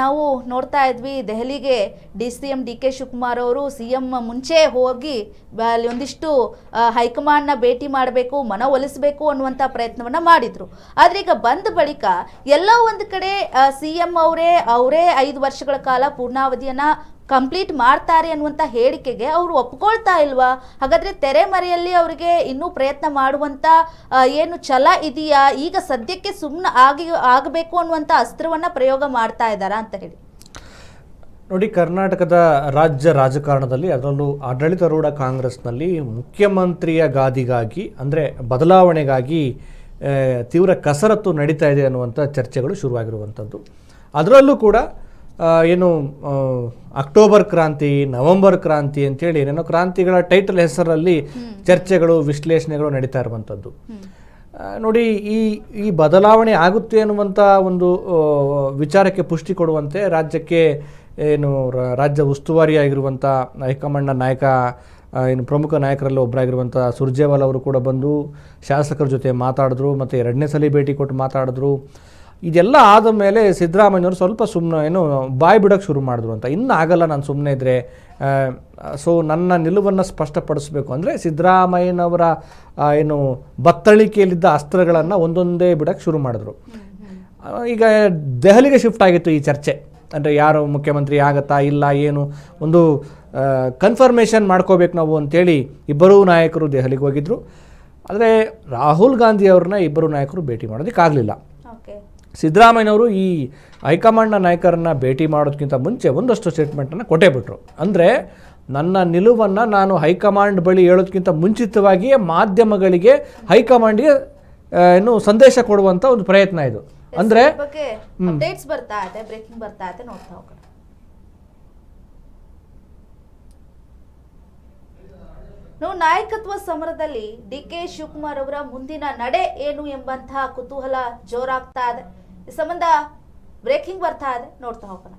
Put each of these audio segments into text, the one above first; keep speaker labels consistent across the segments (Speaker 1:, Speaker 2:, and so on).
Speaker 1: ನಾವು ನೋಡ್ತಾ ಇದ್ವಿ, ದೆಹಲಿಗೆ D C M D K Shivakumar ಅವರು ಸಿ ಎಂ ಮುಂಚೆ ಹೋಗಿ, ಅಲ್ಲಿ ಒಂದಿಷ್ಟು ಹೈಕಮಾಂಡ್ನ ಭೇಟಿ ಮಾಡಬೇಕು ಮನವೊಲಿಸಬೇಕು ಅನ್ನುವಂಥ ಪ್ರಯತ್ನವನ್ನ ಮಾಡಿದ್ರು. ಆದರೆ ಈಗ ಬಂದ ಬಳಿಕ ಎಲ್ಲ ಒಂದು ಕಡೆ ಸಿ ಎಂ ಅವರೇ ಅವರೇ ಐದು ವರ್ಷಗಳ ಕಾಲ ಪೂರ್ಣಾವಧಿಯನ್ನ ಕಂಪ್ಲೀಟ್ ಮಾಡ್ತಾರೆ ಅನ್ನುವಂಥ ಹೇಳಿಕೆಗೆ ಅವರು ಒಪ್ಕೊಳ್ತಾ ಇಲ್ವಾ? ಹಾಗಾದರೆ ತೆರೆಮರೆಯಲ್ಲಿ ಅವರಿಗೆ ಇನ್ನೂ ಪ್ರಯತ್ನ ಮಾಡುವಂಥ ಏನು ಛಲ ಇದೆಯಾ? ಈಗ ಸದ್ಯಕ್ಕೆ ಸುಮ್ಮನೆ ಆಗಿ, ಆಗಬೇಕು ಅನ್ನುವಂಥ ಅಸ್ತ್ರವನ್ನು ಪ್ರಯೋಗ ಮಾಡ್ತಾ ಇದ್ದಾರಾ ಅಂತ ಹೇಳಿ.
Speaker 2: ನೋಡಿ, ಕರ್ನಾಟಕದ ರಾಜ್ಯ ರಾಜಕಾರಣದಲ್ಲಿ ಅದರಲ್ಲೂ ಆಡಳಿತಾರೂಢ ಕಾಂಗ್ರೆಸ್ನಲ್ಲಿ ಮುಖ್ಯಮಂತ್ರಿಯ ಗಾದಿಗಾಗಿ, ಅಂದರೆ ಬದಲಾವಣೆಗಾಗಿ ತೀವ್ರ ಕಸರತ್ತು ನಡೀತಾ ಇದೆ ಅನ್ನುವಂಥ ಚರ್ಚೆಗಳು ಶುರುವಾಗಿರುವಂಥದ್ದು. ಅದರಲ್ಲೂ ಕೂಡ ಏನು ಅಕ್ಟೋಬರ್ ಕ್ರಾಂತಿ ನವೆಂಬರ್ ಕ್ರಾಂತಿ ಅಂತೇಳಿ ಏನೇನೋ ಕ್ರಾಂತಿಗಳ ಟೈಟಲ್ ಹೆಸರಲ್ಲಿ ಚರ್ಚೆಗಳು ವಿಶ್ಲೇಷಣೆಗಳು ನಡೀತಾ ಇರುವಂಥದ್ದು ನೋಡಿ ಈ ಈ ಬದಲಾವಣೆ ಆಗುತ್ತೆ ಅನ್ನುವಂಥ ಒಂದು ವಿಚಾರಕ್ಕೆ ಪುಷ್ಟಿ ಕೊಡುವಂತೆ ರಾಜ್ಯಕ್ಕೆ ಏನು ರಾಜ್ಯ ಉಸ್ತುವಾರಿಯಾಗಿರುವಂಥ ಹೈಕಮಾಂಡ್ನ ನಾಯಕ ಏನು ಪ್ರಮುಖ ನಾಯಕರಲ್ಲಿ ಒಬ್ಬರಾಗಿರುವಂಥ ಸುರ್ಜೇವಾಲ್ ಅವರು ಕೂಡ ಬಂದು ಶಾಸಕರ ಜೊತೆ ಮಾತಾಡಿದ್ರು ಮತ್ತು ಎರಡನೇ ಸಲ ಭೇಟಿ ಕೊಟ್ಟು ಮಾತಾಡಿದ್ರು. ಇದೆಲ್ಲ ಆದ ಮೇಲೆ ಸಿದ್ದರಾಮಯ್ಯವರು ಸ್ವಲ್ಪ ಸುಮ್ಮನೆ ಏನು ಬಾಯಿ ಬಿಡೋಕ್ಕೆ ಶುರು ಮಾಡಿದ್ರು ಅಂತ. ಇನ್ನು ಆಗಲ್ಲ ನಾನು ಸುಮ್ಮನೆ ಇದ್ದರೆ ಸೊ ನನ್ನ ನಿಲುವನ್ನು ಸ್ಪಷ್ಟಪಡಿಸಬೇಕು ಅಂದರೆ ಸಿದ್ದರಾಮಯ್ಯನವರ ಏನು ಬತ್ತಳಿಕೆಯಲ್ಲಿದ್ದ ಅಸ್ತ್ರಗಳನ್ನು ಒಂದೊಂದೇ ಬಿಡೋಕ್ಕೆ ಶುರು ಮಾಡಿದ್ರು. ಈಗ ದೆಹಲಿಗೆ ಶಿಫ್ಟ್ ಆಗಿತ್ತು ಈ ಚರ್ಚೆ. ಅಂದರೆ ಯಾರು ಮುಖ್ಯಮಂತ್ರಿ ಆಗತ್ತಾ ಇಲ್ಲ ಏನು ಒಂದು ಕನ್ಫರ್ಮೇಷನ್ ಮಾಡ್ಕೋಬೇಕು ನಾವು ಅಂತೇಳಿ ಇಬ್ಬರೂ ನಾಯಕರು ದೆಹಲಿಗೆ ಹೋಗಿದ್ರು. ಆದರೆ ರಾಹುಲ್ ಗಾಂಧಿ ಅವ್ರನ್ನ ಇಬ್ಬರು ನಾಯಕರು ಭೇಟಿ ಮಾಡೋದಕ್ಕಾಗಲಿಲ್ಲ. ಸಿದ್ದರಾಮಯ್ಯನವರು ಈ ಹೈಕಮಾಂಡ್ನ ನಾಯಕರನ್ನ ಭೇಟಿ ಮಾಡೋದಕ್ಕಿಂತ ಮುಂಚೆ ಒಂದಷ್ಟು ಸ್ಟೇಟ್ಮೆಂಟನ್ನು ಕೊಟ್ಟೇ ಬಿಟ್ರು. ಅಂದರೆ ನನ್ನ ನಿಲುವನ್ನು ನಾನು ಹೈಕಮಾಂಡ್ ಬಳಿ ಹೇಳೋದಕ್ಕಿಂತ ಮುಂಚಿತವಾಗಿಯೇ ಮಾಧ್ಯಮಗಳಿಗೆ ಹೈಕಮಾಂಡ್ಗೆ ಏನು ಸಂದೇಶ ಕೊಡುವಂಥ ಒಂದು ಪ್ರಯತ್ನ ಇದು. ಅಂದರೆ
Speaker 1: ನಾಯಕತ್ವ ಸಮರದಲ್ಲಿ ಡಿ ಕೆ ಶಿವಕುಮಾರ್ ಅವರ ಮುಂದಿನ ನಡೆ ಏನು ಎಂಬಂತಹ ಕುತೂಹಲ ಜೋರಾಗ್ತಾ ಇದೆ. ಸಂಬಂಧ ಬ್ರೇಕಿಂಗ್ ಬರ್ತಾ ಇದೆ ನೋಡ್ತಾ ಹೋಗೋಣ.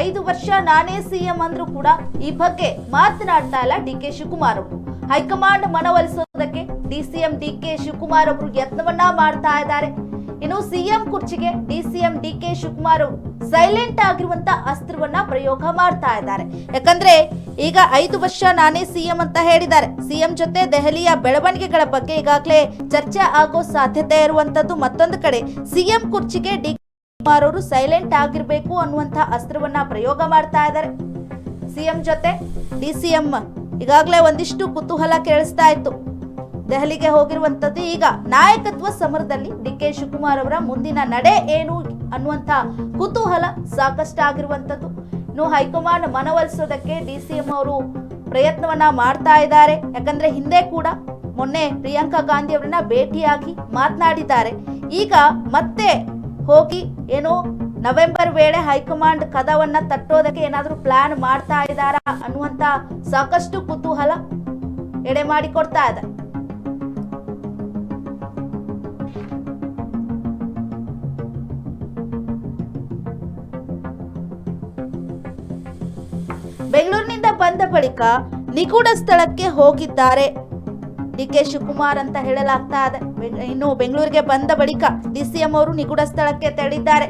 Speaker 1: ಐದು ವರ್ಷ ನಾನೇ ಸಿಎಂ ಅಂದ್ರೂ ಕೂಡ ಈ ಬಗ್ಗೆ ಮಾತನಾಡ್ತಾ ಇಲ್ಲ ಡಿ ಕೆ ಶಿವಕುಮಾರ್ ಅವರು. ಹೈಕಮಾಂಡ್ ಮನವೊಲಿಸೋದಕ್ಕೆ ಡಿಸಿಎಂ ಡಿ ಕೆ ಶಿವಕುಮಾರ್ ಅವರು ಯತ್ನವನ್ನ ಮಾಡ್ತಾ ಇದ್ದಾರೆ. ಇನ್ನು ಸಿಎಂ ಕುರ್ಚಿಗೆ ಡಿಸಿಎಂ ಡಿ ಕೆ ಶಿವಕುಮಾರ್ ಅವರು ಸೈಲೆಂಟ್ ಆಗಿರುವಂತ ಅಸ್ತ್ರವನ್ನ ಪ್ರಯೋಗ ಮಾಡ್ತಾ ಇದ್ದಾರೆ. ಯಾಕಂದ್ರೆ ಈಗ ಐದು ವರ್ಷ ನಾನೇ ಸಿಎಂ ಅಂತ ಹೇಳಿದ್ದಾರೆ. ಸಿಎಂ ಜೊತೆ ದೆಹಲಿಯ ಬೆಳವಣಿಗೆಗಳ ಬಗ್ಗೆ ಈಗಾಗಲೇ ಚರ್ಚೆ ಆಗೋ ಸಾಧ್ಯತೆ ಇರುವಂತದ್ದು ಮತ್ತೊಂದು ಕಡೆ. ಸಿಎಂ ಕುರ್ಚಿಗೆ ಡಿ ಕುಮಾರ್ ಅವರು ಸೈಲೆಂಟ್ ಆಗಿರ್ಬೇಕು ಅನ್ನುವಂತ ಅಸ್ತ್ರವನ್ನ ಪ್ರಯೋಗ ಮಾಡ್ತಾ ಇದ್ದಾರೆ. ಸಿಎಂ ಜೊತೆ ಡಿಸಿಎಂ ಈಗಾಗಲೇ ಒಂದಿಷ್ಟು ಕುತೂಹಲ ಕೇಳಿಸ್ತಾ ಇತ್ತು. ದೆಹಲಿಗೆ ಹೋಗಿರುವಂತದ್ದು ಈಗ ನಾಯಕತ್ವ ಸಮರದಲ್ಲಿ ಡಿ ಕೆ ಶಿವಕುಮಾರ್ ಅವರ ಮುಂದಿನ ನಡೆ ಏನು ಅನ್ನುವಂತ ಕುತೂಹಲ ಸಾಕಷ್ಟು ಆಗಿರುವಂತದ್ದು ಇನ್ನು ಹೈಕಮಾಂಡ್ ಮನವೊಲಿಸೋದಕ್ಕೆ ಡಿಸಿಎಂ ಅವರು ಪ್ರಯತ್ನವನ್ನ ಮಾಡ್ತಾ ಇದ್ದಾರೆ. ಯಾಕಂದ್ರೆ ಹಿಂದೆ ಕೂಡ ಮೊನ್ನೆ ಪ್ರಿಯಾಂಕಾ ಗಾಂಧಿ ಅವರನ್ನ ಭೇಟಿಯಾಗಿ ಮಾತನಾಡಿದ್ದಾರೆ. ಈಗ ಮತ್ತೆ ಹೋಗಿ ಏನು ನವೆಂಬರ್ ವೇಳೆ ಹೈಕಮಾಂಡ್ ಕದವನ್ನ ತಟ್ಟೋದಕ್ಕೆ ಏನಾದ್ರೂ ಪ್ಲಾನ್ ಮಾಡ್ತಾ ಇದ್ದಾರಾ ಅನ್ನುವಂತ ಸಾಕಷ್ಟು ಕುತೂಹಲ ಎಡೆ ಮಾಡಿಕೊಡ್ತಾ ಇದೆ. ಬೆಂಗಳೂರಿನಿಂದ ಬಂದ ಬಳಿಕ ನಿಗೂಢ ಸ್ಥಳಕ್ಕೆ ಹೋಗಿದ್ದಾರೆ ಡಿ ಕೆ ಶಿವಕುಮಾರ್ ಅಂತ ಹೇಳಲಾಗ್ತಾ ಇದೆ. ಇನ್ನು ಬೆಂಗಳೂರಿಗೆ ಬಂದ ಬಳಿಕ ಡಿಸಿಎಂ ಅವರು ನಿಗೂಢ ಸ್ಥಳಕ್ಕೆ ತೆರಳಿದ್ದಾರೆ.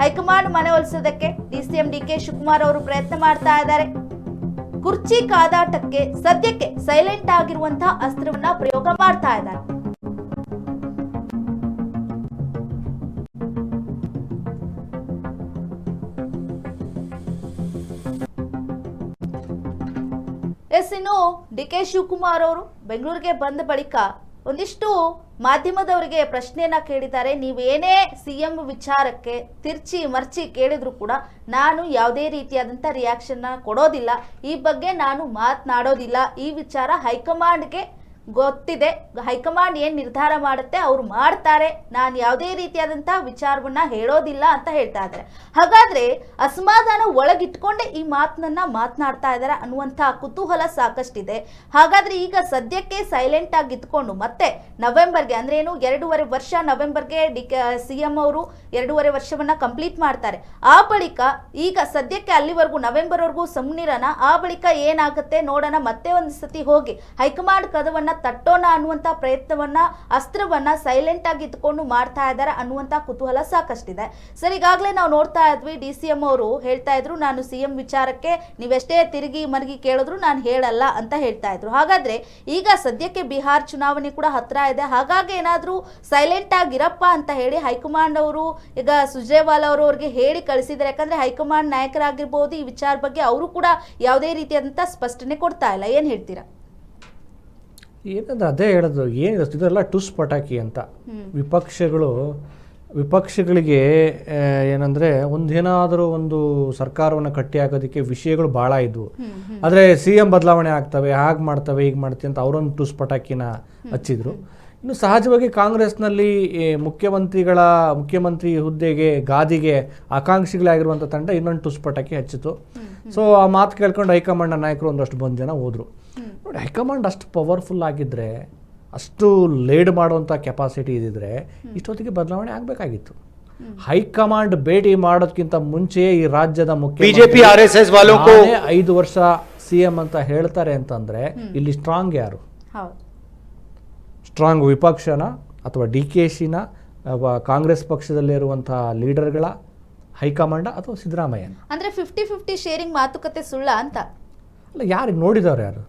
Speaker 1: ಹೈಕಮಾಂಡ್ ಮನವೊಲಿಸೋದಕ್ಕೆ ಡಿಸಿಎಂ ಡಿ ಕೆ ಶಿವಕುಮಾರ್ ಅವರು ಪ್ರಯತ್ನ ಮಾಡ್ತಾ ಇದ್ದಾರೆ. ಕುರ್ಚಿ ಕಾದಾಟಕ್ಕೆ ಸದ್ಯಕ್ಕೆ ಸೈಲೆಂಟ್ ಆಗಿರುವಂತಹ ಅಸ್ತ್ರವನ್ನ ಪ್ರಯೋಗ ಮಾಡ್ತಾ ಇದ್ದಾರೆ. ಎಸ್ ಇನ್ನು ಡಿ ಕೆ ಶಿವಕುಮಾರ್ ಅವರು ಬೆಂಗಳೂರಿಗೆ ಬಂದ ಬಳಿಕ ಒಂದಿಷ್ಟು ಮಾಧ್ಯಮದವರಿಗೆ ಪ್ರಶ್ನೆಯನ್ನ ಕೇಳಿದ್ದಾರೆ. ನೀವೇನೇ ಸಿ ಎಂ ವಿಚಾರಕ್ಕೆ ತಿರ್ಚಿ ಮರ್ಚಿ ಕೇಳಿದ್ರು ಕೂಡ ನಾನು ಯಾವುದೇ ರೀತಿಯಾದಂಥ ರಿಯಾಕ್ಷನ್ನ ಕೊಡೋದಿಲ್ಲ. ಈ ಬಗ್ಗೆ ನಾನು ಮಾತನಾಡೋದಿಲ್ಲ. ಈ ವಿಚಾರ ಹೈಕಮಾಂಡ್ಗೆ ಗೊತ್ತಿದೆ. ಹೈಕಮಾಂಡ್ ಏನು ನಿರ್ಧಾರ ಮಾಡುತ್ತೆ, ಅವ್ರು ಮಾಡ್ತಾರೆ. ನಾನು ಯಾವುದೇ ರೀತಿಯಾದಂಥ ವಿಚಾರವನ್ನ ಹೇಳೋದಿಲ್ಲ ಅಂತ ಹೇಳ್ತಾ ಇದ್ದಾರೆ. ಹಾಗಾದ್ರೆ ಅಸಮಾಧಾನ ಒಳಗಿಟ್ಕೊಂಡೆ ಈ ಮಾತನ್ನ ಮಾತನಾಡ್ತಾ ಇದ್ದಾರೆ ಅನ್ನುವಂಥ ಕುತೂಹಲ ಸಾಕಷ್ಟಿದೆ. ಹಾಗಾದ್ರೆ ಈಗ ಸದ್ಯಕ್ಕೆ ಸೈಲೆಂಟ್ ಆಗಿ ಇದ್ಕೊಂಡು ಮತ್ತೆ ನವೆಂಬರ್ಗೆ ಅಂದ್ರೆ ಏನು, ಎರಡೂವರೆ ವರ್ಷ ನವೆಂಬರ್ಗೆ ಡಿ ಕೆ, ಸಿ ಎಂ ಅವರು ಎರಡೂವರೆ ವರ್ಷವನ್ನ ಕಂಪ್ಲೀಟ್ ಮಾಡ್ತಾರೆ. ಆ ಬಳಿಕ ಈಗ ಸದ್ಯಕ್ಕೆ ಅಲ್ಲಿವರೆಗೂ ನವೆಂಬರ್ವರೆಗೂ ಸಮನಿರನ ಆ ಬಳಿಕ ಏನಾಗುತ್ತೆ ನೋಡೋಣ. ಮತ್ತೆ ಒಂದು ಸತಿ ಹೋಗಿ ಹೈಕಮಾಂಡ್ ಕದವನ್ನ ತಟ್ಟೋಣ ಅನ್ನುವಂತ ಪ್ರಯತ್ನವನ್ನ, ಅಸ್ತ್ರವನ್ನ ಸೈಲೆಂಟ್ ಆಗಿ ಇಟ್ಕೊಂಡು ಮಾಡ್ತಾ ಇದ್ದಾರೆ ಅನ್ನುವಂತ ಕುತೂಹಲ ಸಾಕಷ್ಟಿದೆ. ಸರ್, ಈಗಾಗಲೇ ನಾವು ನೋಡ್ತಾ ಇದ್ವಿ, ಡಿ ಸಿ ಎಂ ಅವರು ಹೇಳ್ತಾ ಇದ್ರು, ನಾನು ಸಿ ಎಂ ವಿಚಾರಕ್ಕೆ ನೀವೆಷ್ಟೇ ತಿರುಗಿ ಮರಗಿ ಕೇಳಿದ್ರು ನಾನು ಹೇಳಲ್ಲ ಅಂತ ಹೇಳ್ತಾ ಇದ್ರು. ಹಾಗಾದ್ರೆ ಈಗ ಸದ್ಯಕ್ಕೆ ಬಿಹಾರ್ ಚುನಾವಣೆ ಕೂಡ ಹತ್ರ ಇದೆ, ಹಾಗಾಗಿ ಏನಾದರೂ ಸೈಲೆಂಟ್ ಆಗಿರಪ್ಪ ಅಂತ ಹೇಳಿ ಹೈಕಮಾಂಡ್ ಅವರು, ಈಗ ಸುರ್ಜೇವಾಲಾ ಅವರು ಅವ್ರಿಗೆ ಹೇಳಿ ಕಳಿಸಿದ್ದಾರೆ ಯಾಕಂದ್ರೆ ಹೈಕಮಾಂಡ್ ನಾಯಕರಾಗಿರ್ಬೋದು, ಈ ವಿಚಾರ ಬಗ್ಗೆ ಅವರು ಕೂಡ ಯಾವುದೇ ರೀತಿಯಾದಂಥ ಸ್ಪಷ್ಟನೆ ಕೊಡ್ತಾ ಇಲ್ಲ. ಏನು ಹೇಳ್ತೀರಾ?
Speaker 2: ಏನಂದ್ರೆ ಅದೇ ಹೇಳೋದು. ಏನು ಇದೆಲ್ಲ ಟುಸ್ ಪಟಾಕಿ ಅಂತ. ವಿಪಕ್ಷಗಳು ವಿಪಕ್ಷಗಳಿಗೆ ಏನಂದರೆ ಒಂದೇನಾದರೂ ಒಂದು ಸರ್ಕಾರವನ್ನು ಕಟ್ಟಿ ಹಾಕೋದಕ್ಕೆ ವಿಷಯಗಳು ಭಾಳ ಇದ್ವು. ಆದರೆ ಸಿ ಎಂ ಬದಲಾವಣೆ ಆಗ್ತವೆ ಹಾಗೆ ಮಾಡ್ತವೆ ಹೀಗೆ ಮಾಡ್ತೀವಿ ಅಂತ ಅವರೊಂದು ಟುಸ್ ಪಟಾಕಿನ ಹಚ್ಚಿದ್ರು. ಇನ್ನು ಸಹಜವಾಗಿ ಕಾಂಗ್ರೆಸ್ನಲ್ಲಿ ಮುಖ್ಯಮಂತ್ರಿಗಳ ಮುಖ್ಯಮಂತ್ರಿ ಹುದ್ದೆಗೆ ಗಾದಿಗೆ ಆಕಾಂಕ್ಷಿಗಳಾಗಿರುವಂಥ ತಂಡ ಇನ್ನೊಂದು ಟುಸ್ ಪಟಾಕಿ ಹಚ್ಚಿತು. ಸೊ ಆ ಮಾತು ಕೇಳ್ಕೊಂಡು ಹೈಕಮಾಂಡ್ನ ನಾಯಕರು ಒಂದಷ್ಟು ಬಂದು ಜನ ಹೋದರು. ಬಟ್ ಹೈಕಮಾಂಡ್ ಅಷ್ಟು ಪವರ್ಫುಲ್ ಆಗಿದ್ದರೆ ಅಷ್ಟು ಲೇಡ್ ಮಾಡುವಂಥ ಕೆಪಾಸಿಟಿ ಇದ್ದಿದ್ರೆ ಇಷ್ಟೊತ್ತಿಗೆ ಬದಲಾವಣೆ ಆಗಬೇಕಾಗಿತ್ತು. ಹೈಕಮಾಂಡ್ ಭೇಟಿ ಮಾಡೋದಕ್ಕಿಂತ ಮುಂಚೆಯೇ ಈ ರಾಜ್ಯದ ಮುಖ್ಯ
Speaker 3: ಬಿಜೆಪಿ ಆರ್ ಎಸ್ ಎಸ್
Speaker 2: ಐದು ವರ್ಷ ಸಿ ಎಂ ಅಂತ ಹೇಳ್ತಾರೆ ಅಂತಂದ್ರೆ ಇಲ್ಲಿ ಸ್ಟ್ರಾಂಗ್ ಯಾರು? ಸ್ಟ್ರಾಂಗ್ ವಿಪಕ್ಷನ ಅಥವಾ ಡಿ ಕೆ ಶಿನ ಕಾಂಗ್ರೆಸ್ ಪಕ್ಷದಲ್ಲಿರುವಂತಹ ಲೀಡರ್ಗಳ ಹೈಕಮಾಂಡ್ ಅಥವಾ ಸಿದ್ದರಾಮಯ್ಯ
Speaker 1: ಅಂದ್ರೆ ಫಿಫ್ಟಿ ಫಿಫ್ಟಿ ಶೇರಿಂಗ್ ಮಾತುಕತೆ ಸುಳ್ಳ ಅಂತ.
Speaker 2: ಅಲ್ಲ ಯಾರಿಗೆ ನೋಡಿದವ್ರು ಯಾರು?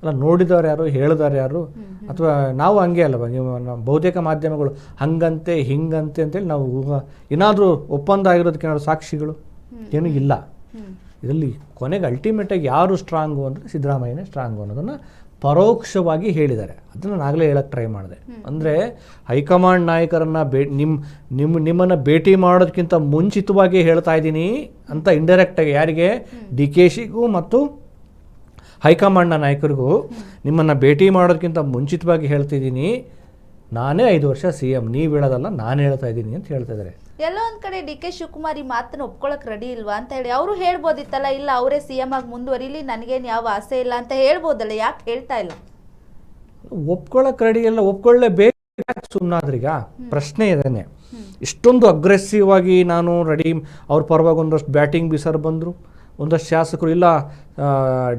Speaker 2: ಅಲ್ಲ ನೋಡಿದವ್ರು ಯಾರು ಹೇಳಿದವ್ರು ಯಾರು? ಅಥವಾ ನಾವು ಹಂಗೆ ಅಲ್ವ? ನೀವು ನಮ್ಮ ಬಹುತೇಕ ಮಾಧ್ಯಮಗಳು ಹಂಗಂತೆ ಹಿಂಗಂತೆ ಅಂತೇಳಿ ನಾವು ಏನಾದರೂ ಒಪ್ಪಂದ ಆಗಿರೋದಕ್ಕೆ ಏನಾದ್ರು ಸಾಕ್ಷಿಗಳು? ಏನೂ ಇಲ್ಲ. ಇದರಲ್ಲಿ ಕೊನೆಗೆ ಅಲ್ಟಿಮೇಟಾಗಿ ಯಾರು ಸ್ಟ್ರಾಂಗು ಅಂದರೆ ಸಿದ್ದರಾಮಯ್ಯನೇ ಸ್ಟ್ರಾಂಗು ಅನ್ನೋದನ್ನು ಪರೋಕ್ಷವಾಗಿ ಹೇಳಿದ್ದಾರೆ. ಅದನ್ನು ನಾಗಲೇ ಹೇಳಕ್ಕೆ ಟ್ರೈ ಮಾಡಿದೆ. ಅಂದರೆ ಹೈಕಮಾಂಡ್ ನಾಯಕರನ್ನು ಬೇ ನಿಮ್ಮ ನಿಮ್ಮ ನಿಮ್ಮನ್ನು ಭೇಟಿ ಮಾಡೋದಕ್ಕಿಂತ ಮುಂಚಿತವಾಗಿ ಹೇಳ್ತಾ ಇದ್ದೀನಿ ಅಂತ ಇಂಡೈರೆಕ್ಟಾಗಿ ಯಾರಿಗೆ? ಡಿ ಕೆ ಶಿಗೂ ಮತ್ತು ಹೈಕಮಾಂಡ್ನ ನಾಯಕರಿಗೂ ನಿಮ್ಮನ್ನು ಭೇಟಿ ಮಾಡೋದಕ್ಕಿಂತ ಮುಂಚಿತವಾಗಿ ಹೇಳ್ತಿದ್ದೀನಿ. ನಾನೇ ಐದು ವರ್ಷ ಸಿ ಎಂ ನೀವು ಹೇಳೋದಲ್ಲ ನಾನು ಹೇಳ್ತಾ ಇದ್ದೀನಿ ಅಂತ ಹೇಳ್ತಾ ಇದ್ದಾರೆ
Speaker 1: ಎಲ್ಲೋ ಒಂದು ಕಡೆ ಡಿ ಕೆ ಶಿವಕುಮಾರ್ ಈ ಮಾತನ್ನ ಒಪ್ಕೊಳಕ್ ರೆಡಿ ಇಲ್ವಾ ಅಂತ ಹೇಳಿ. ಅವರು ಹೇಳ್ಬೋದಿತ್ತಲ್ಲ ಇಲ್ಲ ಅವರೇ ಸಿ ಎಂ ಆಗಿ ಮುಂದುವರಿಲಿ ನನಗೇನು ಯಾವ ಆಸೆ ಇಲ್ಲ ಅಂತ ಹೇಳ್ಬೋದಲ್ಲ ಯಾಕೆ ಹೇಳ್ತಾ ಇಲ್ಲ?
Speaker 2: ಒಪ್ಕೊಳ್ಳೋಕೆ ರೆಡಿ ಇಲ್ಲ ಒಪ್ಕೊಳ್ಳೇಬೇಕು ಸುಮ್ಮನಾದ್ರೀಗ ಪ್ರಶ್ನೆ ಇದೇನೆ ಇಷ್ಟೊಂದು ಅಗ್ರೆಸಿವ್ ಆಗಿ ನಾನು ರೆಡಿ ಅವ್ರ ಪರವಾಗಿ ಒಂದಷ್ಟು ಬ್ಯಾಟಿಂಗ್ ಬಿಸರ್ ಬಂದರು. ಒಂದಷ್ಟು ಶಾಸಕರು ಇಲ್ಲ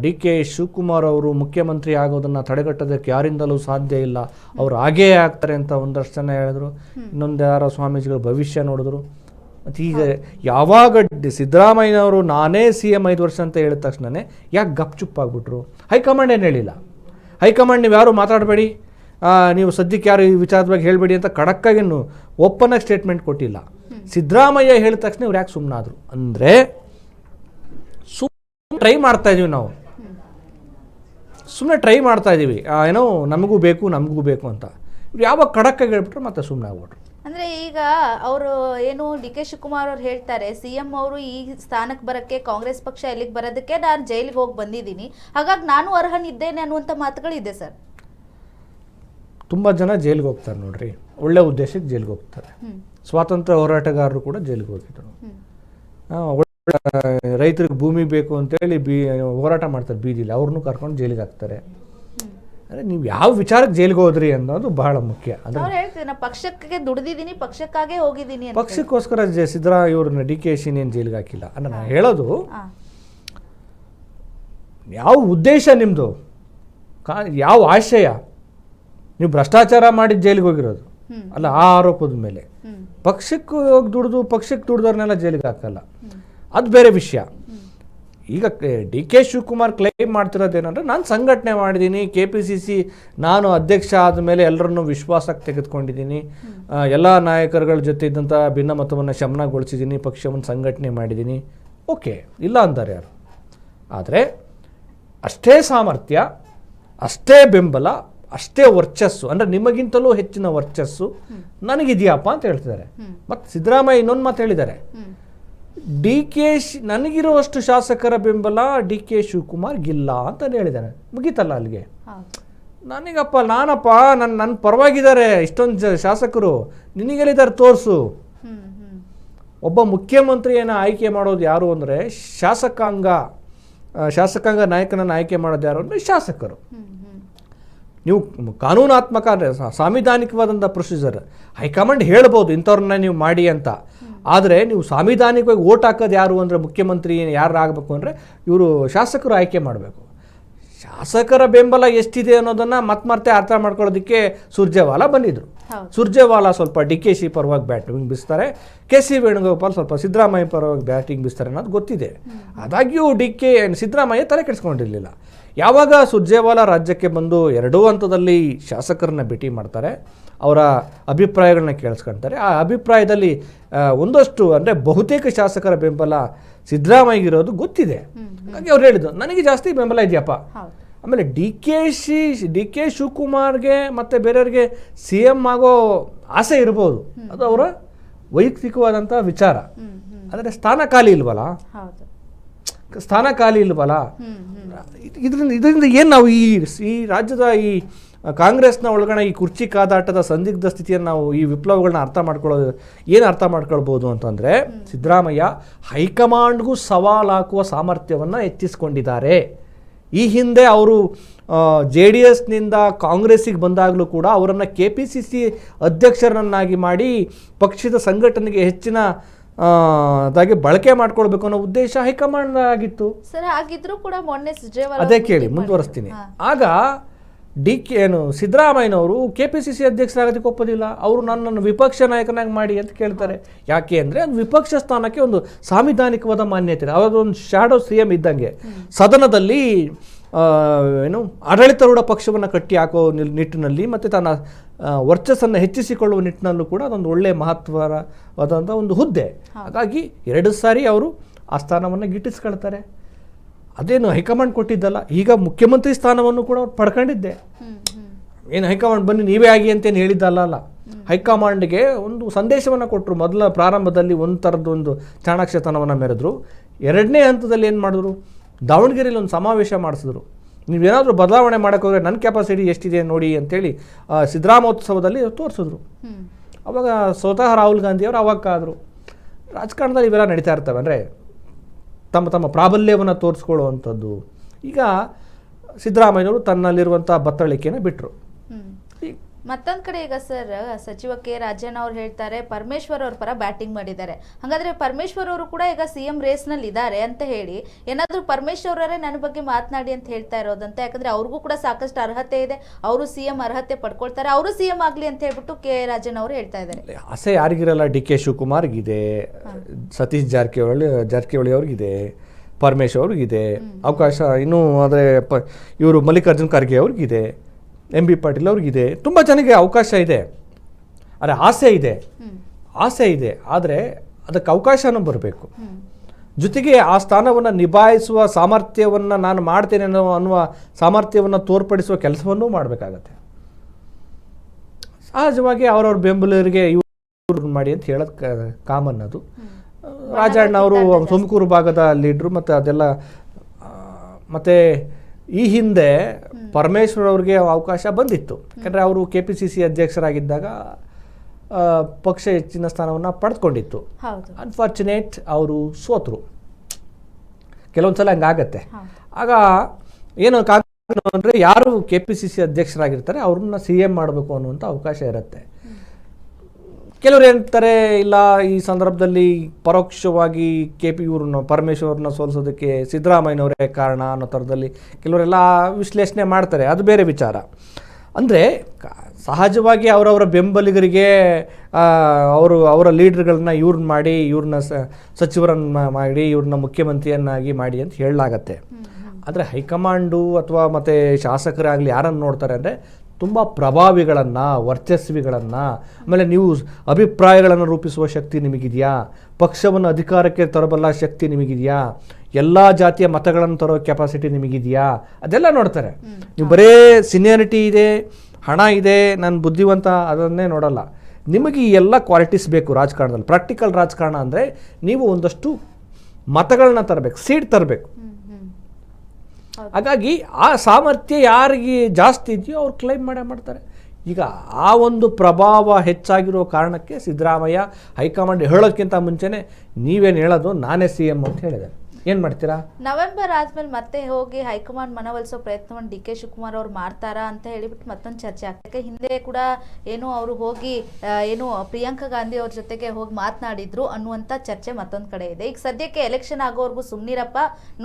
Speaker 2: ಡಿ ಕೆ ಶಿವಕುಮಾರ್ ಅವರು ಮುಖ್ಯಮಂತ್ರಿ ಆಗೋದನ್ನು ತಡೆಗಟ್ಟೋದಕ್ಕೆ ಯಾರಿಂದಲೂ ಸಾಧ್ಯ ಇಲ್ಲ. ಅವ್ರು ಹಾಗೇ ಆಗ್ತಾರೆ ಅಂತ ಒಂದಷ್ಟು ಜನ ಹೇಳಿದ್ರು. ಇನ್ನೊಂದು ಯಾರೋ ಸ್ವಾಮೀಜಿಗಳು ಭವಿಷ್ಯ ನೋಡಿದ್ರು. ಮತ್ತು ಈಗ ಯಾವಾಗ ಸಿದ್ದರಾಮಯ್ಯನವರು ನಾನೇ ಸಿ ಎಂ ಐದು ವರ್ಷ ಅಂತ ಹೇಳಿದ ತಕ್ಷಣನೇ ಯಾಕೆ ಗಪ್ಚುಪ್ಪಾಗ್ಬಿಟ್ರು ಹೈಕಮಾಂಡ್ ಏನು ಹೇಳಿಲ್ಲ? ಹೈಕಮಾಂಡ್ ನೀವು ಯಾರು ಮಾತಾಡಬೇಡಿ? ನೀವು ಸದ್ಯಕ್ಕೆ ಯಾರು ಈ ವಿಚಾರದ ಬಗ್ಗೆ ಹೇಳಬೇಡಿ ಅಂತ ಕಡಕ್ಕಾಗಿ ಓಪನ್ ಆಗಿ ಸ್ಟೇಟ್ಮೆಂಟ್ ಕೊಟ್ಟಿಲ್ಲ. ಸಿದ್ದರಾಮಯ್ಯ ಹೇಳಿದ ತಕ್ಷಣ ಇವ್ರು ಯಾಕೆ ಸುಮ್ಮನಾದ್ರು ಅಂದರೆ ಟ್ರೈ ಮಾಡ್ತಾ ಇದೀವಿ ನಾವು. ಸುಮ್ಮನೆ ಟ್ರೈ ಮಾಡ್ತಾ ಇದ್ದೀವಿ ಆ, ಏನೋ ನಮಗೂ ಬೇಕು ನಮಗೂ ಬೇಕು ಅಂತ. ಇವ್ರು ಯಾವಾಗ ಖಡಕ್ಕಾಗಿ ಹೇಳ್ಬಿಟ್ರು ಮತ್ತೆ ಸುಮ್ಮನೆ ಆಗ್ಬಿಟ್ರು.
Speaker 1: ಅಂದ್ರೆ ಈಗ ಅವರು ಏನು ಡಿ ಕೆ ಶಿವಕುಮಾರ್ ಅವ್ರು ಹೇಳ್ತಾರೆ ಸಿ ಎಂ ಅವರು ಈ ಸ್ಥಾನಕ್ಕೆ ಬರಕ್ಕೆ ಕಾಂಗ್ರೆಸ್ ಪಕ್ಷ ಎಲ್ಲಿಗೆ ಬರೋದಕ್ಕೆ ನಾನು ಜೈಲಿಗೆ ಹೋಗಿ ಬಂದಿದ್ದೀನಿ. ಹಾಗಾಗಿ ನಾನು ಅರ್ಹನಿದ್ದೇನೆ ಅನ್ನುವಂಥ ಮಾತುಗಳಿದೆ ಸರ್.
Speaker 2: ತುಂಬ ಜನ ಜೈಲಿಗೆ ಹೋಗ್ತಾರೆ ನೋಡ್ರಿ. ಒಳ್ಳೆ ಉದ್ದೇಶಕ್ಕೆ ಜೈಲಿಗೆ ಹೋಗ್ತಾರೆ. ಸ್ವಾತಂತ್ರ್ಯ ಹೋರಾಟಗಾರರು ಕೂಡ ಜೈಲಿಗೆ ಹೋಗಿದ್ರು. ರೈತರಿಗೆ ಭೂಮಿ ಬೇಕು ಅಂತೇಳಿ ಬಿ ಹೋರಾಟ ಮಾಡ್ತಾರೆ ಬೀದಿಲಿ. ಅವ್ರನ್ನೂ ಕರ್ಕೊಂಡು ಜೈಲಿಗೆ ಹಾಕ್ತಾರೆ. ಅಂದರೆ ನೀವು ಯಾವ ವಿಚಾರಕ್ಕೆ ಜೈಲಿಗೆ ಹೋದ್ರಿ ಅನ್ನೋದು ಬಹಳ ಮುಖ್ಯ. ಅಂದ್ರೆ
Speaker 1: ಪಕ್ಷಕ್ಕೆ ದುಡಿದಿದ್ದೀನಿ ಪಕ್ಷಕ್ಕಾಗೆ ಹೋಗಿದ್ದೀನಿ ಅಂತ
Speaker 2: ಪಕ್ಷಕ್ಕೋಸ್ಕರ ಸಿದ್ದರಾಮಯ್ಯ ಅವ್ರನ್ನ ಇವ್ರನ್ನ ಡಿ ಕೆ ಏನು ಜೈಲಿಗೆ ಹಾಕಿಲ್ಲ. ಅಂದ್ರೆ ನಾನು ಹೇಳೋದು ಯಾವ ಉದ್ದೇಶ ನಿಮ್ಮದು ಕಾ ಯಾವ ಆಶಯ? ನೀವು ಭ್ರಷ್ಟಾಚಾರ ಮಾಡಿ ಜೈಲಿಗೆ ಹೋಗಿರೋದು.
Speaker 1: ಹ್ಮ್.
Speaker 2: ಅಲ್ಲ ಆ ಆರೋಪದ ಮೇಲೆ.
Speaker 1: ಹ್ಮ್.
Speaker 2: ಪಕ್ಷಕ್ಕೆ ಹೋಗಿ ದುಡಿದು ಪಕ್ಷಕ್ಕೆ ದುಡ್ದವ್ರನ್ನೆಲ್ಲ ಜೈಲಿಗೆ ಹಾಕಲ್ಲ. ಅದು ಬೇರೆ ವಿಷಯ. ಈಗ ಡಿ ಕೆ ಶಿವಕುಮಾರ್ ಕ್ಲೈಮ್ ಮಾಡ್ತಿರೋದೇನಂದ್ರೆ ನಾನು ಸಂಘಟನೆ ಮಾಡಿದ್ದೀನಿ ಕೆ ಪಿ ಸಿ ಸಿ ನಾನು ಅಧ್ಯಕ್ಷ ಆದಮೇಲೆ ಎಲ್ಲರನ್ನೂ ವಿಶ್ವಾಸಕ್ಕೆ ತೆಗೆದುಕೊಂಡಿದ್ದೀನಿ. ಎಲ್ಲ ನಾಯಕರುಗಳ ಜೊತೆ ಇದ್ದಂಥ ಭಿನ್ನಮತವನ್ನು ಶಮನಗೊಳಿಸಿದ್ದೀನಿ ಪಕ್ಷವನ್ನು ಸಂಘಟನೆ ಮಾಡಿದ್ದೀನಿ. ಓಕೆ ಇಲ್ಲ ಅಂತಾರೆ ಯಾರು. ಆದರೆ ಅಷ್ಟೇ ಸಾಮರ್ಥ್ಯ ಅಷ್ಟೇ ಬೆಂಬಲ ಅಷ್ಟೇ ವರ್ಚಸ್ಸು ಅಂದರೆ ನಿಮಗಿಂತಲೂ ಹೆಚ್ಚಿನ ವರ್ಚಸ್ಸು ನನಗಿದೆಯಪ್ಪ ಅಂತ ಹೇಳ್ತಿದ್ದಾರೆ. ಮತ್ತು ಸಿದ್ದರಾಮಯ್ಯ ಇನ್ನೊಂದು ಮಾತು ಹೇಳಿದ್ದಾರೆ. ಡಿ ಕೆ ಶ್, ನನಗಿರುವಷ್ಟು ಶಾಸಕರ ಬೆಂಬಲ ಡಿ ಕೆ ಶಿವಕುಮಾರ್ಗಿಲ್ಲ ಅಂತ ಹೇಳಿದ್ದಾನೆ ಮುಗೀತಲ್ಲ ಅಲ್ಲಿಗೆ? ನನಗಪ್ಪ, ನಾನಪ್ಪ ನನ್ನ ನನ್ನ ಪರವಾಗಿದ್ದಾರೆ, ಇಷ್ಟೊಂದು ಶಾಸಕರು, ನಿನಗೆಲ್ಲಿದ್ದಾರೆ ತೋರಿಸು. ಒಬ್ಬ ಮುಖ್ಯಮಂತ್ರಿಯನ್ನು ಆಯ್ಕೆ ಮಾಡೋದು ಯಾರು ಅಂದರೆ ಶಾಸಕಾಂಗ ಶಾಸಕಾಂಗ ನಾಯಕನನ್ನು ಆಯ್ಕೆ ಮಾಡೋದು ಯಾರು ಅಂದರೆ ಶಾಸಕರು. ನೀವು ಕಾನೂನಾತ್ಮಕ ಅಂದರೆ ಸಾಂವಿಧಾನಿಕವಾದಂಥ ಪ್ರೊಸೀಜರ್. ಹೈಕಮಾಂಡ್ ಹೇಳ್ಬೋದು ಇಂಥವ್ರನ್ನ ನೀವು ಮಾಡಿ ಅಂತ. ಆದರೆ ನೀವು ಸಾಂವಿಧಾನಿಕವಾಗಿ ಓಟ್ ಹಾಕೋದು ಯಾರು ಅಂದರೆ ಮುಖ್ಯಮಂತ್ರಿ ಯಾರು ಆಗಬೇಕು ಅಂದರೆ ಇವರು ಶಾಸಕರು ಆಯ್ಕೆ ಮಾಡಬೇಕು. ಶಾಸಕರ ಬೆಂಬಲ ಎಷ್ಟಿದೆ ಅನ್ನೋದನ್ನು ಮತ್ತೆ ಮತ್ತೆ ಅರ್ಥ ಮಾಡ್ಕೊಳ್ಳೋದಕ್ಕೆ ಸುರ್ಜೇವಾಲಾ ಬಂದಿದ್ರು.
Speaker 1: ಹೌದು.
Speaker 2: ಸುರ್ಜೇವಾಲಾ ಸ್ವಲ್ಪ ಡಿ ಕೆ ಶಿ ಪರವಾಗಿ ಬ್ಯಾಟಿಂಗ್ ಬಿಸ್ತಾರೆ ಕೆ ಸಿ ವೇಣುಗೋಪಾಲ್ ಸ್ವಲ್ಪ ಸಿದ್ದರಾಮಯ್ಯ ಪರವಾಗಿ ಬ್ಯಾಟಿಂಗ್ ಬಿಸ್ತಾರೆ ಅನ್ನೋದು ಗೊತ್ತಿದೆ. ಆದಾಗ್ಯೂ ಡಿ ಕೆ ಸಿದ್ದರಾಮಯ್ಯ ತಲೆ ಕೆಡಿಸ್ಕೊಂಡಿರಲಿಲ್ಲ. ಯಾವಾಗ ಸುರ್ಜೇವಾಲಾ ರಾಜ್ಯಕ್ಕೆ ಬಂದು ಎರಡೂ ಹಂತದಲ್ಲಿ ಶಾಸಕರನ್ನ ಭೇಟಿ ಮಾಡ್ತಾರೆ ಅವರ ಅಭಿಪ್ರಾಯಗಳನ್ನ ಕೇಳಿಸ್ಕೊಳ್ತಾರೆ ಆ ಅಭಿಪ್ರಾಯದಲ್ಲಿ ಒಂದಷ್ಟು ಅಂದರೆ ಬಹುತೇಕ ಶಾಸಕರ ಬೆಂಬಲ ಸಿದ್ದರಾಮಯ್ಯಗಿರೋದು ಗೊತ್ತಿದೆ. ಹಾಗಾಗಿ ಅವ್ರು ಹೇಳಿದ್ರು ನನಗೆ ಜಾಸ್ತಿ ಬೆಂಬಲ ಇದೆಯಪ್ಪ. ಆಮೇಲೆ D K Shi D K ಶಿವಕುಮಾರ್ಗೆ ಮತ್ತು ಬೇರೆಯವ್ರಿಗೆ ಸಿ ಎಂ ಆಗೋ ಆಸೆ ಇರ್ಬೋದು. ಅದು ಅವರ ವೈಯಕ್ತಿಕವಾದಂಥ ವಿಚಾರ. ಆದರೆ ಸ್ಥಾನ ಖಾಲಿ ಇಲ್ವಲ್ಲ? ಸ್ಥಾನ ಖಾಲಿ ಇಲ್ವಲ್ಲ? ಇದರಿಂದ ಇದರಿಂದ ಏನು ನಾವು ಈ ಈ ರಾಜ್ಯದ ಈ ಕಾಂಗ್ರೆಸ್ನ ಒಳಗಡೆ ಈ ಕುರ್ಚಿ ಕಾದಾಟದ ಸಂದಿಗ್ಧ ಸ್ಥಿತಿಯನ್ನು ನಾವು ಈ ವಿಪ್ಲವಗಳನ್ನ ಅರ್ಥ ಮಾಡ್ಕೊಳ್ಳೋದು ಏನು ಅರ್ಥ ಮಾಡ್ಕೊಳ್ಬೋದು ಅಂತಂದರೆ ಸಿದ್ದರಾಮಯ್ಯ ಹೈಕಮಾಂಡ್ಗೂ ಸವಾಲು ಹಾಕುವ ಸಾಮರ್ಥ್ಯವನ್ನು ಹೆಚ್ಚಿಸ್ಕೊಂಡಿದ್ದಾರೆ. ಈ ಹಿಂದೆ ಅವರು ಜೆ ಡಿ ಎಸ್ನಿಂದ ಕಾಂಗ್ರೆಸ್ಸಿಗೆ ಬಂದಾಗಲೂ ಕೂಡ ಅವರನ್ನು ಕೆ ಪಿ ಸಿ ಸಿ ಅಧ್ಯಕ್ಷರನ್ನಾಗಿ ಮಾಡಿ ಪಕ್ಷದ ಸಂಘಟನೆಗೆ ಹೆಚ್ಚಿನ ಅದಾಗಿ ಬಳಕೆ ಮಾಡ್ಕೊಳ್ಬೇಕು ಅನ್ನೋ ಉದ್ದೇಶ ಹೈಕಮಾಂಡ್ ಆಗಿತ್ತು.
Speaker 1: ಸರ್ ಆಗಿದ್ರು ಕೂಡ ಮೊನ್ನೆ
Speaker 2: ಅದೇ ಕೇಳಿ ಮುಂದುವರಿಸ್ತೀನಿ. ಆಗ ಡಿ ಕೆ ಏನು ಸಿದ್ದರಾಮಯ್ಯನವರು ಕೆ ಪಿ ಸಿ ಸಿ ಅಧ್ಯಕ್ಷರಾಗೋದಕ್ಕೆ ಒಪ್ಪೋದಿಲ್ಲ. ಅವರು ನನ್ನನ್ನು ವಿಪಕ್ಷ ನಾಯಕನಾಗಿ ಮಾಡಿ ಅಂತ ಕೇಳ್ತಾರೆ. ಯಾಕೆ ಅಂದರೆ ಅದು ವಿಪಕ್ಷ ಸ್ಥಾನಕ್ಕೆ ಒಂದು ಸಾಂವಿಧಾನಿಕವಾದ ಮಾನ್ಯತೆ ಇದೆ. ಅವರದೊಂದು ಶ್ಯಾಡೋ ಸಿ ಎಂ ಇದ್ದಂಗೆ. ಸದನದಲ್ಲಿ ಏನು ಆಡಳಿತಾರೂಢ ಪಕ್ಷವನ್ನು ಕಟ್ಟಿ ಹಾಕೋ ನಿಟ್ಟಿನಲ್ಲಿ ಮತ್ತು ತನ್ನ ವರ್ಚಸ್ಸನ್ನು ಹೆಚ್ಚಿಸಿಕೊಳ್ಳುವ ನಿಟ್ಟಿನಲ್ಲೂ ಕೂಡ ಅದೊಂದು ಒಳ್ಳೆಯ ಮಹತ್ವವಾದಂಥ ಒಂದು ಹುದ್ದೆ. ಹಾಗಾಗಿ ಎರಡು ಸಾರಿ ಅವರು ಆ ಸ್ಥಾನವನ್ನು ಗಿಟ್ಟಿಸ್ಕೊಳ್ತಾರೆ. ಅದೇನು ಹೈಕಮಾಂಡ್ ಕೊಟ್ಟಿದ್ದಲ್ಲ, ಈಗ ಮುಖ್ಯಮಂತ್ರಿ ಸ್ಥಾನವನ್ನು ಕೂಡ ಅವ್ರು ಪಡ್ಕೊಂಡಿದ್ದೆ. ಏನು ಹೈಕಮಾಂಡ್ ಬನ್ನಿ, ನೀವೇ ಆಗಿ ಅಂತೇನು ಹೇಳಿದ್ದಲ್ಲ ಅಲ್ಲ. ಹೈಕಮಾಂಡ್ಗೆ ಒಂದು ಸಂದೇಶವನ್ನು ಕೊಟ್ಟರು ಮೊದಲ ಪ್ರಾರಂಭದಲ್ಲಿ ಒಂದು ಥರದ್ದು ಒಂದು ಚಾಣಾಕ್ಷತನವನ್ನು ಮೆರೆದ್ರು. ಎರಡನೇ ಹಂತದಲ್ಲಿ ಏನು ಮಾಡಿದ್ರು? ದಾವಣಗೆರೆಯಲ್ಲಿ ಒಂದು ಸಮಾವೇಶ ಮಾಡಿಸಿದ್ರು. ನೀವೇನಾದರೂ ಬದಲಾವಣೆ ಮಾಡೋಕ್ಕೋದ್ರೆ ನನ್ನ ಕೆಪಾಸಿಟಿ ಎಷ್ಟಿದೆ ನೋಡಿ ಅಂತೇಳಿ ಸಿದ್ದರಾಮೋತ್ಸವದಲ್ಲಿ ತೋರಿಸಿದ್ರು. ಅವಾಗ ಸ್ವತಃ ರಾಹುಲ್ ಗಾಂಧಿಯವರು ಅವಾಗ ಆದರು ರಾಜಕಾರಣದಲ್ಲಿ ಇವೆಲ್ಲ ನಡೀತಾ ಇರ್ತವೆ ಅಂದರೆ ತಮ್ಮ ತಮ್ಮ ಪ್ರಾಬಲ್ಯವನ್ನು ತೋರಿಸ್ಕೊಳ್ಳುವಂಥದ್ದು. ಈಗ ಸಿದ್ದರಾಮಯ್ಯವರು ತನ್ನಲ್ಲಿರುವಂಥ ಬತ್ತಳಿಕೆಯನ್ನು ಬಿಟ್ಟರು
Speaker 1: ಮತ್ತೊಂದ್ ಕಡೆ ಈಗ ಸರ್ ಸಚಿವ ಕೆ ರಾಜಣ್ಣ ಅವ್ರು ಹೇಳ್ತಾರೆ ಪರಮೇಶ್ವರ್ ಅವ್ರ ಪರ ಬ್ಯಾಟಿಂಗ್ ಮಾಡಿದ್ದಾರೆ. ಹಾಗಾದ್ರೆ ಪರಮೇಶ್ವರ್ ಅವರು ಕೂಡ ಈಗ ಸಿಎಂ ರೇಸ್ನಲ್ಲಿ ಇದ್ದಾರೆ ಅಂತ ಹೇಳಿ ಏನಾದ್ರೂ ಪರಮೇಶ್ವರ್ ಅವರೇ ನನ್ನ ಬಗ್ಗೆ ಮಾತನಾಡಿ ಅಂತ ಹೇಳ್ತಾ ಇರೋದಂತ? ಯಾಕಂದ್ರೆ ಅವ್ರಿಗೂ ಕೂಡ ಸಾಕಷ್ಟು ಅರ್ಹತೆ ಇದೆ ಅವರು ಸಿಎಂ ಅರ್ಹತೆ ಪಡ್ಕೊಳ್ತಾರೆ ಅವರು ಸಿಎಂ ಆಗ್ಲಿ ಅಂತ ಹೇಳ್ಬಿಟ್ಟು ಕೆ ರಾಜಣ್ಣ ಅವರು ಹೇಳ್ತಾ ಇದ್ದಾರೆ.
Speaker 2: ಆಸೆ ಯಾರಿಗಿರಲ್ಲ ಡಿ ಕೆ ಶಿವಕುಮಾರ್ಗಿದೆ ಸತೀಶ್ ಜಾರಕಿಹೊಳಿ ಜಾರಕಿಹೊಳಿ ಅವ್ರಿಗಿದೆ ಪರಮೇಶ್ವರ್ ಅವ್ರಿಗಿದೆ ಅವಕಾಶ ಇನ್ನೂ ಆದರೆ ಪ ಇವರು ಮಲ್ಲಿಕಾರ್ಜುನ್ ಖರ್ಗೆ ಅವ್ರಿಗಿದೆ ಎಂ ಬಿ ಪಾಟೀಲ್ ಅವ್ರಿಗಿದೆ. ತುಂಬ ಜನಕ್ಕೆ ಅವಕಾಶ ಇದೆ. ಆದರೆ ಆಸೆ ಇದೆ. ಆಸೆ ಇದೆ. ಆದರೆ ಅದಕ್ಕೆ ಅವಕಾಶನೂ ಬರಬೇಕು. ಜೊತೆಗೆ ಆ ಸ್ಥಾನವನ್ನು ನಿಭಾಯಿಸುವ ಸಾಮರ್ಥ್ಯವನ್ನು ನಾನು ಮಾಡ್ತೇನೆ ಅನ್ನೋ ಅನ್ನುವ ಸಾಮರ್ಥ್ಯವನ್ನು ತೋರ್ಪಡಿಸುವ ಕೆಲಸವನ್ನೂ ಮಾಡಬೇಕಾಗತ್ತೆ. ಸಹಜವಾಗಿ ಅವರವ್ರ ಬೆಂಬಲಿಗರಿಗೆ ಇವರು ಮಾಡಿ ಅಂತ ಹೇಳೋದು ಕಾಮನ್ ಅದು ರಾಜಣ್ಣ ಅವರು ತುಮಕೂರು ಭಾಗದ ಲೀಡ್ರು ಮತ್ತು ಅದೆಲ್ಲ ಮತ್ತೆ ಈ ಹಿಂದೆ ಪರಮೇಶ್ವರ್ ಅವ್ರಿಗೆ ಅವಕಾಶ ಬಂದಿತ್ತು. ಯಾಕಂದರೆ ಅವರು ಕೆ ಪಿ ಸಿ ಸಿ ಅಧ್ಯಕ್ಷರಾಗಿದ್ದಾಗ ಪಕ್ಷ ಹೆಚ್ಚಿನ ಸ್ಥಾನವನ್ನು ಪಡೆದುಕೊಂಡಿತ್ತು. ಅನ್ಫಾರ್ಚುನೇಟ್ ಅವರು ಸೋತರು. ಕೆಲವೊಂದು ಸಲ ಹಂಗಾಗತ್ತೆ ಆಗ ಏನು ಕಾರಣ ಅಂದರೆ ಯಾರು ಕೆ ಪಿ ಸಿ ಸಿ ಅಧ್ಯಕ್ಷರಾಗಿರ್ತಾರೆ ಅವ್ರನ್ನ ಸಿ ಎಂ ಮಾಡಬೇಕು ಅನ್ನುವಂಥ ಅವಕಾಶ ಇರುತ್ತೆ. ಕೆಲವರು ಹೇಳ್ತಾರೆ ಇಲ್ಲ ಈ ಸಂದರ್ಭದಲ್ಲಿ ಪರೋಕ್ಷವಾಗಿ ಕೆ ಪಿ ಇವ್ರನ್ನ ಪರಮೇಶ್ವರನ್ನ ಸೋಲಿಸೋದಕ್ಕೆ ಸಿದ್ದರಾಮಯ್ಯನವರೇ ಕಾರಣ ಅನ್ನೋ ಥರದಲ್ಲಿ ಕೆಲವರೆಲ್ಲ ವಿಶ್ಲೇಷಣೆ ಮಾಡ್ತಾರೆ. ಅದು ಬೇರೆ ವಿಚಾರ. ಅಂದರೆ ಸಹಜವಾಗಿ ಅವರವರ ಬೆಂಬಲಿಗರಿಗೆ ಅವರು ಅವರ ಲೀಡ್ರ್ಗಳನ್ನ ಇವ್ರನ್ನ ಮಾಡಿ ಇವ್ರನ್ನ ಸ ಸಚಿವರನ್ನ ಮಾಡಿ ಇವ್ರನ್ನ ಮುಖ್ಯಮಂತ್ರಿಯನ್ನಾಗಿ ಮಾಡಿ ಅಂತ ಹೇಳಲಾಗತ್ತೆ. ಆದರೆ ಹೈಕಮಾಂಡು ಅಥವಾ ಮತ್ತು ಶಾಸಕರಾಗಲಿ ಯಾರನ್ನು ನೋಡ್ತಾರೆ ಅಂದರೆ ತುಂಬ ಪ್ರಭಾವಿಗಳನ್ನು ವರ್ಚಸ್ವಿಗಳನ್ನು ಆಮೇಲೆ ನೀವು ಅಭಿಪ್ರಾಯಗಳನ್ನು ರೂಪಿಸುವ ಶಕ್ತಿ ನಿಮಗಿದೆಯಾ? ಪಕ್ಷವನ್ನು ಅಧಿಕಾರಕ್ಕೆ ತರಬಲ್ಲ ಶಕ್ತಿ ನಿಮಗಿದೆಯಾ? ಎಲ್ಲ ಜಾತಿಯ ಮತಗಳನ್ನು ತರೋ ಕೆಪಾಸಿಟಿ ನಿಮಗಿದೆಯಾ? ಅದೆಲ್ಲ ನೋಡ್ತಾರೆ. ನೀವು ಬರೇ ಸಿನಿಯಾರಿಟಿ ಇದೆ ಹಣ ಇದೆ ನಾನು ಬುದ್ಧಿವಂತ ಅದನ್ನೇ ನೋಡಲ್ಲ. ನಿಮಗೆ ಈ ಎಲ್ಲ ಕ್ವಾಲಿಟೀಸ್ ಬೇಕು ರಾಜಕಾರಣದಲ್ಲಿ. ಪ್ರಾಕ್ಟಿಕಲ್ ರಾಜಕಾರಣ ಅಂದರೆ ನೀವು ಒಂದಷ್ಟು ಮತಗಳನ್ನ ತರಬೇಕು ಸೀಟ್ ತರಬೇಕು. ಹಾಗಾಗಿ ಆ ಸಾಮರ್ಥ್ಯ ಯಾರಿಗೆ ಜಾಸ್ತಿ ಇದೆಯೋ ಅವ್ರು ಕ್ಲೈಮ್ ಮಾಡೇ ಮಾಡ್ತಾರೆ. ಈಗ ಆ ಒಂದು ಪ್ರಭಾವ ಹೆಚ್ಚಾಗಿರೋ ಕಾರಣಕ್ಕೆ ಸಿದ್ದರಾಮಯ್ಯ ಹೈಕಮಾಂಡ್ ಹೇಳೋಕ್ಕಿಂತ ಮುಂಚೆನೇ ನೀವೇನು ಹೇಳೋದು ನಾನೇ ಸಿ ಎಂ ಅಂತ ಹೇಳಿದೆ ಏನು ಮಾಡ್ತೀರಾ?
Speaker 1: ನವೆಂಬರ್ ಆದ್ಮೇಲೆ ಮತ್ತೆ ಹೋಗಿ ಹೈಕಮಾಂಡ್ ಮನವೊಲಿಸೋ ಪ್ರಯತ್ನವನ್ನು ಡಿ ಕೆ ಶಿವಕುಮಾರ್ ಅವ್ರು ಮಾಡ್ತಾರಾ ಅಂತ ಹೇಳಿಬಿಟ್ಟು ಮತ್ತೊಂದು ಚರ್ಚೆ ಆಗ್ತದೆ. ಹಿಂದೆ ಕೂಡ ಏನು ಅವರು ಹೋಗಿ ಏನು ಪ್ರಿಯಾಂಕಾ ಗಾಂಧಿ ಅವ್ರ ಜೊತೆಗೆ ಹೋಗಿ ಮಾತನಾಡಿದ್ರು ಅನ್ನುವಂಥ ಚರ್ಚೆ ಮತ್ತೊಂದು ಕಡೆ ಇದೆ. ಈಗ ಸದ್ಯಕ್ಕೆ ಎಲೆಕ್ಷನ್ ಆಗೋವರೆಗೂ ಸುಮ್ನಿರಪ್ಪ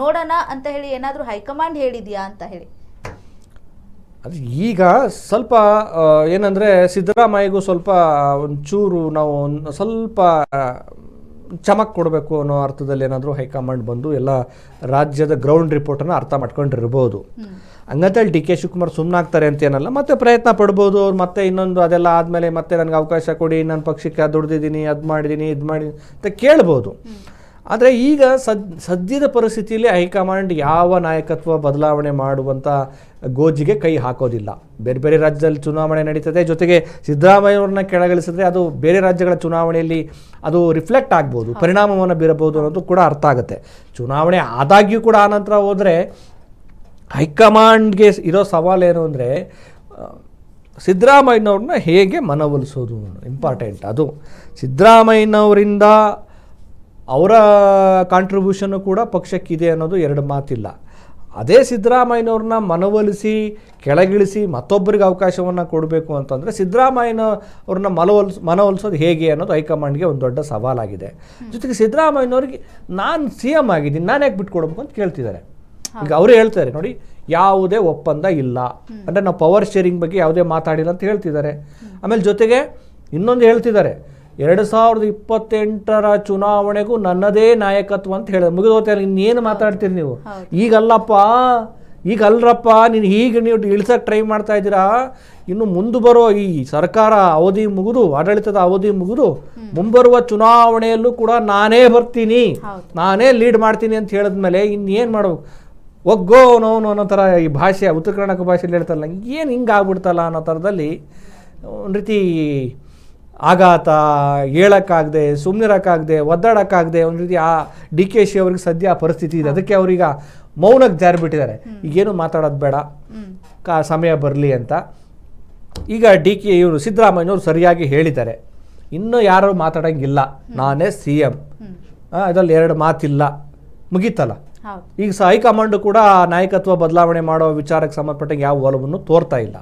Speaker 1: ನೋಡೋಣ ಅಂತ ಹೇಳಿ ಏನಾದರೂ ಹೈಕಮಾಂಡ್ ಹೇಳಿದ್ಯಾ ಅಂತ ಹೇಳಿ.
Speaker 2: ಅದು ಈಗ ಸ್ವಲ್ಪ ಏನಂದರೆ ಸಿದ್ದರಾಮಯ್ಯಗೂ ಸ್ವಲ್ಪ ಒಂಚೂರು ನಾವು ಸ್ವಲ್ಪ ಚಮಕ್ ಕೊಡಬೇಕು ಅನ್ನೋ ಅರ್ಥದಲ್ಲಿ ಏನಾದರೂ ಹೈಕಮಾಂಡ್ ಬಂದು ಎಲ್ಲ ರಾಜ್ಯದ ಗ್ರೌಂಡ್ ರಿಪೋರ್ಟನ್ನು ಅರ್ಥ ಮಾಡ್ಕೊಂಡಿರ್ಬೋದು. ಹಂಗಂತೇಳಿ ಡಿ ಕೆ ಶಿವಕುಮಾರ್ ಸುಮ್ಮನಾಗ್ತಾರೆ ಅಂತ ಏನಲ್ಲ ಮತ್ತೆ ಪ್ರಯತ್ನ ಪಡ್ಬೋದು ಅವ್ರು ಮತ್ತೆ ಇನ್ನೊಂದು ಅದೆಲ್ಲ ಆದಮೇಲೆ ಮತ್ತೆ ನನಗೆ ಅವಕಾಶ ಕೊಡಿ ನನ್ನ ಪಕ್ಷಕ್ಕೆ ದುಡ್ದಿದ್ದೀನಿ ಅದು ಮಾಡಿದ್ದೀನಿ ಇದು ಮಾಡಿ ಅಂತ ಕೇಳ್ಬೋದು. ಆದರೆ ಈಗ ಸದ್ ಸದ್ಯದ ಪರಿಸ್ಥಿತಿಯಲ್ಲಿ ಹೈಕಮಾಂಡ್ ಯಾವ ನಾಯಕತ್ವ ಬದಲಾವಣೆ ಮಾಡುವಂಥ ಗೋಜಿಗೆ ಕೈ ಹಾಕೋದಿಲ್ಲ. ಬೇರೆ ಬೇರೆ ರಾಜ್ಯದಲ್ಲಿ ಚುನಾವಣೆ ನಡೀತದೆ. ಜೊತೆಗೆ ಸಿದ್ದರಾಮಯ್ಯವ್ರನ್ನ ಕೆಳಗಿಳಿಸಿದ್ರೆ ಅದು ಬೇರೆ ರಾಜ್ಯಗಳ ಚುನಾವಣೆಯಲ್ಲಿ ಅದು ರಿಫ್ಲೆಕ್ಟ್ ಆಗ್ಬೋದು. ಪರಿಣಾಮವನ್ನು ಬೀರಬಹುದು ಅನ್ನೋದು ಕೂಡ ಅರ್ಥ ಆಗುತ್ತೆ. ಚುನಾವಣೆ ಆದಾಗ್ಯೂ ಕೂಡ ಆನಂತರ ಹೋದರೆ ಹೈಕಮಾಂಡ್ಗೆ ಇರೋ ಸವಾಲೇನು ಅಂದರೆ ಸಿದ್ದರಾಮಯ್ಯನವ್ರನ್ನ ಹೇಗೆ ಮನವೊಲಿಸೋದು? ಇಂಪಾರ್ಟೆಂಟ್ ಅದು. ಸಿದ್ದರಾಮಯ್ಯನವರಿಂದ ಅವರ ಕಾಂಟ್ರಿಬ್ಯೂಷನ್ನು ಕೂಡ ಪಕ್ಷಕ್ಕಿದೆ ಅನ್ನೋದು ಎರಡು ಮಾತಿಲ್ಲ. ಅದೇ ಸಿದ್ದರಾಮಯ್ಯನವ್ರನ್ನ ಮನವೊಲಿಸಿ ಕೆಳಗಿಳಿಸಿ ಮತ್ತೊಬ್ಬರಿಗೆ ಅವಕಾಶವನ್ನು ಕೊಡಬೇಕು ಅಂತಂದರೆ ಸಿದ್ದರಾಮಯ್ಯನ ಅವ್ರನ್ನ ಮನವೊಲಿಸ್ ಮನವೊಲಿಸೋದು ಹೇಗೆ ಅನ್ನೋದು ಹೈಕಮಾಂಡ್ಗೆ ಒಂದು ದೊಡ್ಡ ಸವಾಲಾಗಿದೆ. ಜೊತೆಗೆ ಸಿದ್ದರಾಮಯ್ಯನವ್ರಿಗೆ ನಾನು ಸಿ ಎಂ ಆಗಿದ್ದೀನಿ ನಾನು ಯಾಕೆ ಬಿಟ್ಕೊಡ್ಬೇಕು ಅಂತ ಕೇಳ್ತಿದ್ದಾರೆ. ಈಗ ಅವರು ಹೇಳ್ತಾರೆ ನೋಡಿ ಯಾವುದೇ ಒಪ್ಪಂದ ಇಲ್ಲ. ಅಂದರೆ ನಾವು ಪವರ್ ಶೇರಿಂಗ್ ಬಗ್ಗೆ ಯಾವುದೇ ಮಾತಾಡಿಲ್ಲ ಅಂತ ಹೇಳ್ತಿದ್ದಾರೆ. ಆಮೇಲೆ ಜೊತೆಗೆ ಇನ್ನೊಂದು ಹೇಳ್ತಿದ್ದಾರೆ ಎರಡು ಸಾವಿರದ ಇಪ್ಪತ್ತೆಂಟರ ಚುನಾವಣೆಗೂ ನನ್ನದೇ ನಾಯಕತ್ವ ಅಂತ ಹೇಳಿ ಮುಗಿದೋಗ್ತಾರೆ ಇನ್ನೇನು ಮಾತಾಡ್ತೀರಿ ನೀವು? ಈಗಲ್ಲಪ್ಪ ಈಗ ಅಲ್ರಪ್ಪ ನೀನು ಹೀಗೆ ನೀವು ಇಳಿಸಕ್ಕೆ ಟ್ರೈ ಮಾಡ್ತಾ ಇದ್ದೀರಾ? ಇನ್ನು ಮುಂದೆ ಬರೋ ಈ ಸರ್ಕಾರ ಅವಧಿ ಮುಗಿದು ಆಡಳಿತದ ಅವಧಿ ಮುಗಿದು ಮುಂಬರುವ ಚುನಾವಣೆಯಲ್ಲೂ ಕೂಡ ನಾನೇ ಬರ್ತೀನಿ. ನಾನೇ ಲೀಡ್ ಮಾಡ್ತೀನಿ ಅಂತ ಹೇಳಿದ್ಮೇಲೆ ಇನ್ನೇನು ಮಾಡ್ಬೇಕು? ಒಗ್ಗೋ ನೋನು ಅನ್ನೋ ಥರ ಈ ಭಾಷೆ ಉತ್ತರ ಕರ್ನಾಟಕ ಭಾಷೆಯಲ್ಲಿ ಹೇಳ್ತಾರಲ್ಲ ಏನು ಹಿಂಗೆ ಆಗ್ಬಿಡ್ತಲ್ಲ ಅನ್ನೋ ಥರದಲ್ಲಿ ಒಂದು ರೀತಿ ಆಘಾತ ಹೇಳೋಕ್ಕಾಗದೆ ಸುಮ್ಮನಿರೋಕ್ಕಾಗದೆ ಒದ್ದಾಡೋಕ್ಕಾಗದೆ ಒಂದು ರೀತಿ ಆ ಡಿ ಕೆ ಶಿ ಅವ್ರಿಗೆ ಸದ್ಯ ಆ ಪರಿಸ್ಥಿತಿ ಇದೆ. ಅದಕ್ಕೆ ಅವ್ರೀಗ ಮೌನಕ್ಕೆ ಜಾರಿ ಬಿಟ್ಟಿದ್ದಾರೆ ಈಗೇನು ಮಾತಾಡೋದು ಬೇಡ. ಕಾ ಸಮಯ ಬರಲಿ ಅಂತ. ಈಗ ಡಿ ಕೆ ಇವರು ಸಿದ್ದರಾಮಯ್ಯನವರು ಸರಿಯಾಗಿ ಹೇಳಿದ್ದಾರೆ. ಇನ್ನೂ ಯಾರು ಮಾತಾಡೋಂಗಿಲ್ಲ. ನಾನೇ ಸಿ
Speaker 1: ಎಂ
Speaker 2: ಅದರಲ್ಲಿ ಎರಡು ಮಾತಿಲ್ಲ. ಮುಗೀತಲ್ಲ? ಈಗ ಸ ಹೈಕಮಾಂಡ್ ಕೂಡ ನಾಯಕತ್ವ ಬದಲಾವಣೆ ಮಾಡೋ ವಿಚಾರಕ್ಕೆ ಸಂಬಂಧಪಟ್ಟಂಗೆ ಯಾವ ಒಲವನ್ನು ತೋರ್ತಾ ಇಲ್ಲ.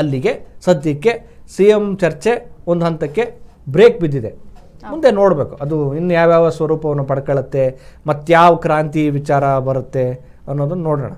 Speaker 2: ಅಲ್ಲಿಗೆ ಸದ್ಯಕ್ಕೆ ಸಿ ಎಂ ಚರ್ಚೆ ಒಂದು ಹಂತಕ್ಕೆ ಬ್ರೇಕ್ ಬಿದ್ದಿದೆ. ಮುಂದೆ ನೋಡಬೇಕು. ಅದು ಇನ್ನು ಯಾವ್ಯಾವ ಸ್ವರೂಪವನ್ನು ಪಡ್ಕೊಳ್ಳುತ್ತೆ ಯಾವ ಕ್ರಾಂತಿ ವಿಚಾರ ಬರುತ್ತೆ ಅನ್ನೋದನ್ನು ನೋಡೋಣ.